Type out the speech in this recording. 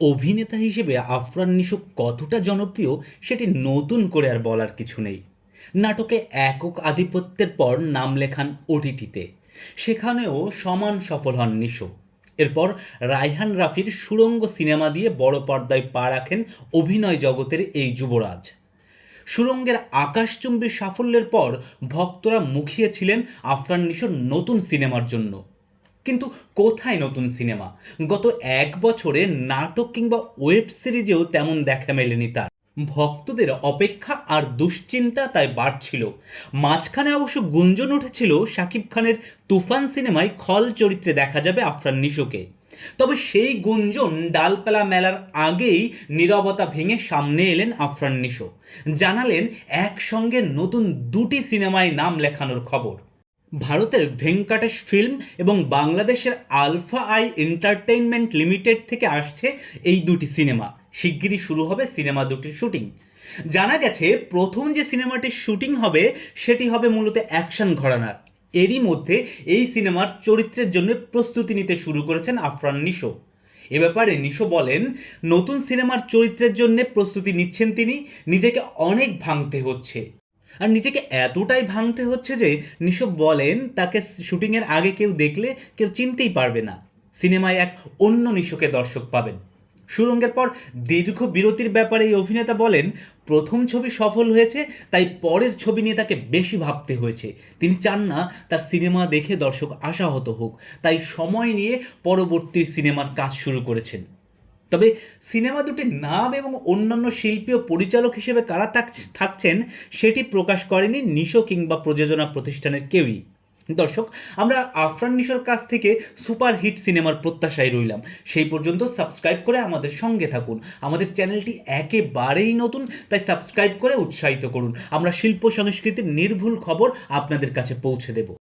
অভিনেতা হিসেবে আফরান নিশো কতটা জনপ্রিয় সেটি নতুন করে আর বলার কিছু নেই। নাটকে একক আধিপত্যের পর নাম লেখান ওটিটিতে। সেখানেও সমান সফল হন নিশো এরপর রায়হান রাফির সুরঙ্গ সিনেমা দিয়ে বড় পর্দায় পা রাখেন অভিনয় জগতের এই যুবরাজ। সুরঙ্গের আকাশচুম্বী সাফল্যের পর ভক্তরা মুখিয়েছিলেন আফরান নিশোর নতুন সিনেমার জন্য। কিন্তু কোথায় নতুন সিনেমা? গত এক বছরে নাটক কিংবা ওয়েব সিরিজেও তেমন দেখা মেলেনি তার। ভক্তদের অপেক্ষা আর দুশ্চিন্তা তাই বাড়ছিল। মাঝখানে অবশ্য গুঞ্জন উঠেছিল শাকিব খানের তুফান সিনেমায় খল চরিত্রে দেখা যাবে আফরান নিশোকে। তবে সেই গুঞ্জন ডালপালা মেলার আগেই নীরবতা ভেঙে সামনে এলেন আফরান নিশো। জানালেন, একসঙ্গে নতুন দুটি সিনেমায় নাম লেখানোর খবর। ভারতের ভেঙ্কাটেশ ফিল্ম এবং বাংলাদেশের আলফা আই এন্টারটেইনমেন্ট লিমিটেড থেকে আসছে এই দুটি সিনেমা। শিগগিরই শুরু হবে সিনেমা দুটির শুটিং। জানা গেছে, প্রথম যে সিনেমাটির শুটিং হবে, সেটি হবে মূলত অ্যাকশন ঘরানার। এরই মধ্যে এই সিনেমার চরিত্রের জন্য প্রস্তুতি নিতে শুরু করেছেন আফরান নিশো। এ ব্যাপারে নিশো বলেন, নতুন সিনেমার চরিত্রের জন্য প্রস্তুতি নিচ্ছেন তিনি, নিজেকে অনেক ভাঙতে হচ্ছে। আর নিজেকে এতটাই ভাঙতে হচ্ছে যে নিশো বলেন, তাকে শুটিংয়ের আগে কেউ দেখলে কেউ চিনতেই পারবে না। সিনেমায় এক অন্য নিশোকে দর্শক পাবেন। সুরঙ্গের পর দীর্ঘ বিরতির ব্যাপারে এই অভিনেতা বলেন, প্রথম ছবি সফল হয়েছে, তাই পরের ছবি নিয়ে তাকে বেশি ভাবতে হয়েছে। তিনি চান না তার সিনেমা দেখে দর্শক আশাহত হোক, তাই সময় নিয়ে পরবর্তী সিনেমার কাজ শুরু করেছেন। তবে সিনেমা দুটির নাম এবং অন্যান্য শিল্পী ও পরিচালক হিসেবে কারা থাক- থাকছেন সেটি প্রকাশ করেনি নিশো কিংবা প্রযোজনা প্রতিষ্ঠানের কেউই। দর্শক, আমরা আফরান নিশোর কাছ থেকে সুপার হিট সিনেমার প্রত্যাশায় রইলাম। সেই পর্যন্ত সাবস্ক্রাইব করে আমাদের সঙ্গে থাকুন। আমাদের চ্যানেলটি একেবারেই নতুন, তাই সাবস্ক্রাইব করে উৎসাহিত করুন। আমরা শিল্প সংস্কৃতির নির্ভুল খবর আপনাদের কাছে পৌঁছে দেব।